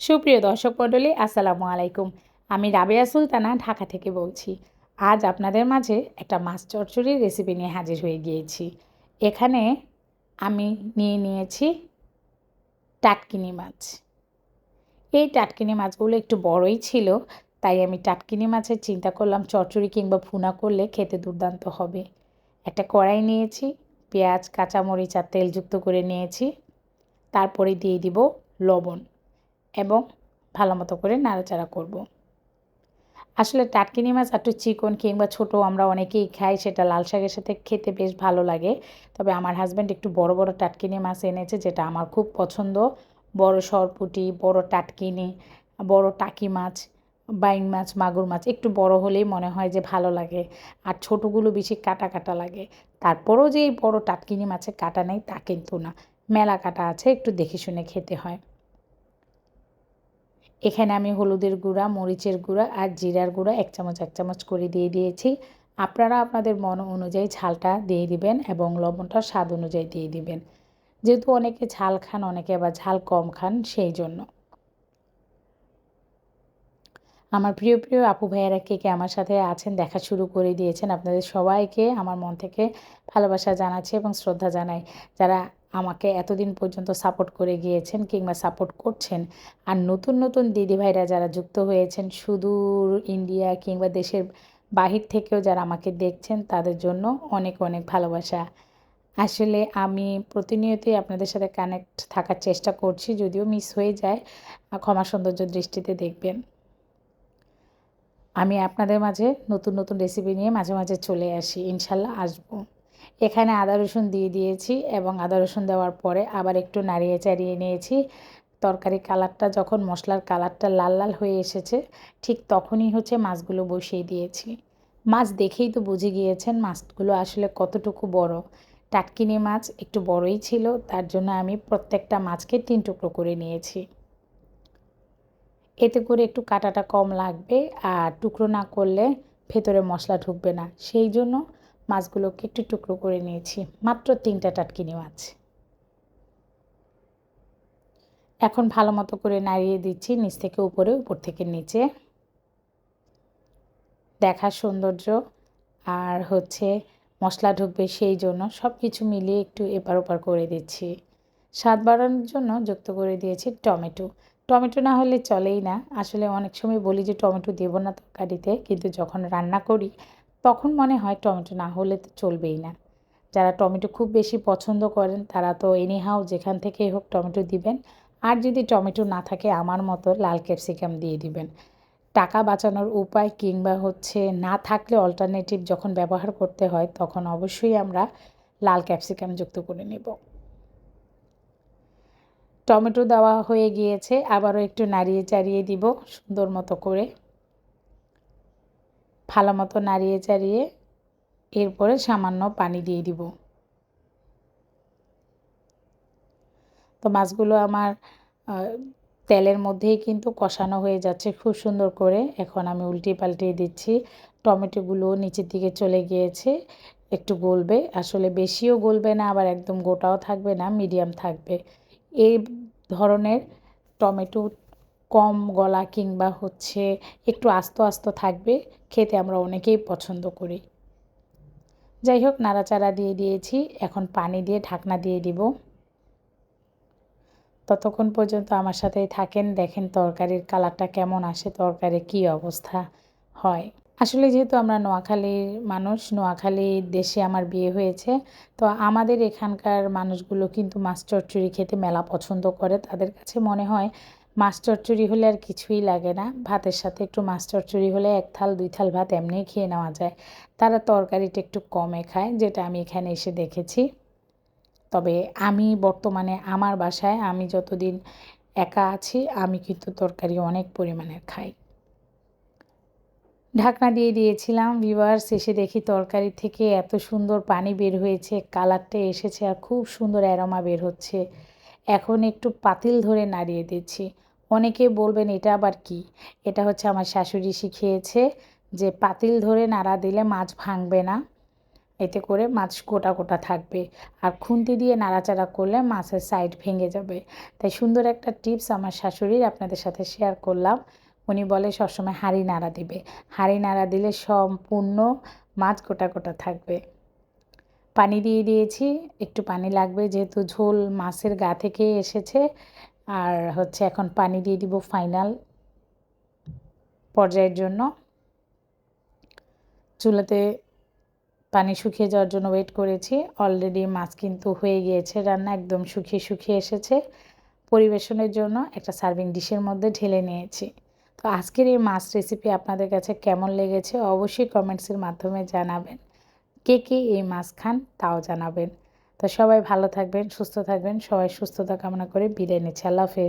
সুপ্রিয় দর্শক মণ্ডলী, আসসালামু আলাইকুম। আমি রাবেয়া সুলতানা, ঢাকা থেকে বলছি। আজ আপনাদের মাঝে একটা মাছ চচ্চড়ির রেসিপি নিয়ে হাজির হয়ে গিয়েছি। এখানে আমি নিয়ে নিয়েছি টাটকিনি মাছ। এই টাটকিনি মাছগুলো একটু বড়ই ছিল, তাই আমি টাটকিনি মাছের চিন্তা করলাম, চচ্চড়ি কিংবা ফুনা করলে খেতে দুর্দান্ত হবে। একটা কড়াই নিয়েছি, পেঁয়াজ, কাঁচামরিচ আর তেলযুক্ত করে নিয়েছি। তারপরে দিয়ে দিব লবণ। এবং ভালো মতো করে নাড়াচাড়া করব। আসলে টাটকিনি মাছ একটু চিকন কিংবা ছোট আমরা অনেকেই খাই, সেটা লাল শাকের সাথে খেতে বেশ ভালো লাগে। তবে আমার হাজব্যান্ড একটু বড় বড় টাটকিনি মাছ এনেছে, যেটা আমার খুব পছন্দ। বড় সরপুটি, বড় টাটকিনি, বড় টাকি মাছ বাইং মাছ, মাগুর মাছ, একটু বড় হলেই মনে হয় যে ভালো লাগে। আর ছোটোগুলো বেশি কাটা কাটা লাগে। তারপরেও যে বড়ো টাটকিনি মাছে কাটা নেই, তা কিন্তু না। মেলা কাটা আছে, একটু দেখে শুনে খেতে হয়। এখানে আমি হলুদের গুঁড়া, মরিচের গুঁড়া আর জিরার গুঁড়া এক চামচ এক চামচ করে দিয়ে দিয়েছি। আপনারা আপনাদের মন অনুযায়ী ঝালটা দিয়ে দিবেন এবং লবণটা স্বাদ অনুযায়ী দিয়ে দিবেন। যেহেতু অনেকে ঝাল খান, অনেকে আবার ঝাল কম খান, সেই জন্য। আমার প্রিয় প্রিয় আপু ভাইয়েরা কে কে আমার সাথে আছেন, দেখা শুরু করে দিয়েছেন, আপনাদের সবাইকে আমার মন থেকে ভালোবাসা জানাচ্ছি এবং শ্রদ্ধা জানাই। যারা আমাকে এতদিন পর্যন্ত সাপোর্ট করে গিয়েছেন কিংবা সাপোর্ট করছেন। আর নতুন নতুন দিদিভাইরা যারা যুক্ত হয়েছেন, সুদূর ইন্ডিয়া কিংবা দেশের বাহির থেকেও যারা আমাকে দেখছেন, তাদের জন্য অনেক অনেক ভালোবাসা। আসলে আমি প্রতিনিয়তই আপনাদের সাথে কানেক্ট থাকার চেষ্টা করছি, যদিও মিস হয়ে যায়। ক্ষমা সৌন্দর্য দৃষ্টিতে দেখবেন। আমি আপনাদের মাঝে নতুন নতুন রেসিপি নিয়ে মাঝে মাঝে চলে আসি। ইনশাল্লাহ আসব। এখানে আদা রসুন দিয়ে দিয়েছি এবং আদা রসুন দেওয়ার পরে আবার একটু নাড়িয়ে চাড়িয়ে নিয়েছি। তরকারি কালারটা যখন মশলার কালারটা লাল লাল হয়ে এসেছে, ঠিক তখনই হচ্ছে মাছগুলো বসিয়ে দিয়েছি। মাছ দেখেই তো বুঝে গিয়েছেন মাছগুলো আসলে কতটুকু বড়। টাটকিনি মাছ একটু বড়ই ছিল, তার জন্য আমি প্রত্যেকটা মাছকে তিন টুকরো করে নিয়েছি। এতে করে একটু কাটাটা কম লাগবে, আর টুকরো না করলে ভেতরে মশলা ঢুকবে না। সেই জন্য মাছগুলোকে একটু টুকরো করে নিয়েছি, মাত্র তিনটা টাটকিনি মাছ। এখন ভালো মতো করে নাড়িয়ে দিচ্ছি, নিচ থেকে উপরে, উপর থেকে নিচে। দেখার সৌন্দর্য আর হচ্ছে মশলা ঢুকবে সেই জন্য সব কিছু মিলিয়ে একটু এপার ওপার করে দিচ্ছি। স্বাদ বাড়ানোর জন্য যুক্ত করে দিয়েছি টমেটো। টমেটো না হলে চলেই না। আসলে অনেক সময় বলি যে টমেটো দেবো না তরকারিতে, কিন্তু যখন রান্না করি তখন মনে হয় টমেটো না হলে চলবেই না। যারা টমেটো খুব বেশি পছন্দ করেন, তারা তো এনিহাও যেখান থেকেই হোক টমেটো দিবেন। আর যদি টমেটো না থাকে, আমার মতো লাল ক্যাপসিকাম দিয়ে দিবেন। টাকা বাঁচানোর উপায় কিংবা হচ্ছে না থাকলে অল্টারনেটিভ যখন ব্যবহার করতে হয়, তখন অবশ্যই আমরা লাল ক্যাপসিকাম যুক্ত করে নেব। টমেটো দেওয়া হয়ে গিয়েছে, আবারও একটু নাড়িয়ে চাড়িয়ে দিব সুন্দর মতো করে। ভালো মতো নাড়িয়ে চাড়িয়ে এরপরে সামান্য পানি দিয়ে দিব। তো মাছগুলো আমার তেলের মধ্যেই কিন্তু কষানো হয়ে যাচ্ছে খুব সুন্দর করে। এখন আমি উল্টে পাল্টিয়ে দিচ্ছি। টমেটোগুলো নিচের দিকে চলে গিয়েছে, একটু গলবে। আসলে বেশিও গলবে না, আবার একদম গোটাও থাকবে না, মিডিয়াম থাকবে। এই ধরনের টমেটো কম গলা কিংবা হচ্ছে একটু আস্ত আস্ত থাকবে, খেতে আমরা অনেকেই পছন্দ করি। যাই হোক, নাড়াচাড়া দিয়ে দিয়েছি, এখন পানি দিয়ে ঢাকনা দিয়ে দিব। ততক্ষণ পর্যন্ত আমার সাথেই থাকেন, দেখেন তরকারির কালারটা কেমন আসে, তরকারির কী অবস্থা হয়। আসলে যেহেতু আমরা নোয়াখালীর মানুষ নোয়াখালীর দেশে আমার বিয়ে হয়েছে, তো আমাদের এখানকার মানুষগুলো কিন্তু মাছ চচ্চড়ি খেতে মেলা পছন্দ করে। তাদের কাছে মনে হয় মাছ চচ্চড়ি হলে আর কিছুই লাগে না। ভাতের সাথে একটু মাছ চচ্চড়ি হলে এক থাল, দুই থাল ভাত এমনিই খেয়ে নেওয়া যায়। তারা তরকারিটা একটু কমে খায়, যেটা আমি এখানে এসে দেখেছি। তবে আমি বর্তমানে আমার বাসায় আমি যতদিন একা আছি, আমি কিন্তু তরকারি অনেক পরিমাণের খাই। ঢাকনা দিয়ে দিয়েছিলাম ভিভার্স এসে দেখি তরকারি থেকে এত সুন্দর পানি বের হয়েছে, কালারটা এসেছে আর খুব সুন্দর অ্যারোমা বের হচ্ছে। এখন একটু পাতিল ধরে নাড়িয়ে দিচ্ছি। অনেকে বলবেন, এটা আবার কি? এটা হচ্ছে আমার শাশুড়ি শিখিয়েছে যে পাতিল ধরে নাড়া দিলে মাছ ভাঙবে না। এতে করে মাছ গোটা গোটা থাকবে। আর খুন্তি দিয়ে নাড়াচাড়া করলে মাছের সাইড ভেঙে যাবে। তাই সুন্দর একটা টিপস আমার শাশুড়ির আপনাদের সাথে শেয়ার করলাম। উনি বলে, সবসময় হাঁড়ি নাড়া দিবে। হাঁড়ি নাড়া দিলে সম্পূর্ণ মাছ গোটা গোটা থাকবে। পানি দিয়ে দিয়েছি। একটু পানি লাগবে, যেহেতু ঝোল মাছের গা থেকে এসেছে। আর হচ্ছে এখন পানি দিয়ে দিব ফাইনাল পর্যায়ের জন্য। চুলাতে পানি শুকিয়ে যাওয়ার জন্য ওয়েট করেছি। অলরেডি মাছ কিন্তু হয়ে গিয়েছে, রান্না একদম শুকিয়ে শুকিয়ে এসেছে। পরিবেশনের জন্য একটা সার্ভিং ডিশের মধ্যে ঢেলে নিয়েছি। তো আজকের এই মাছ রেসিপি আপনাদের কাছে কেমন লেগেছে অবশ্যই কমেন্টসের মাধ্যমে জানাবেন। কে কে এই মাছ খান তাও জানাবেন। তো সবাই ভালো থাকবেন সুস্থ থাকবেন সবাই সুস্থতা কামনা করে বিদায় নিচ্ছি। আল্লাহ হাফেজ।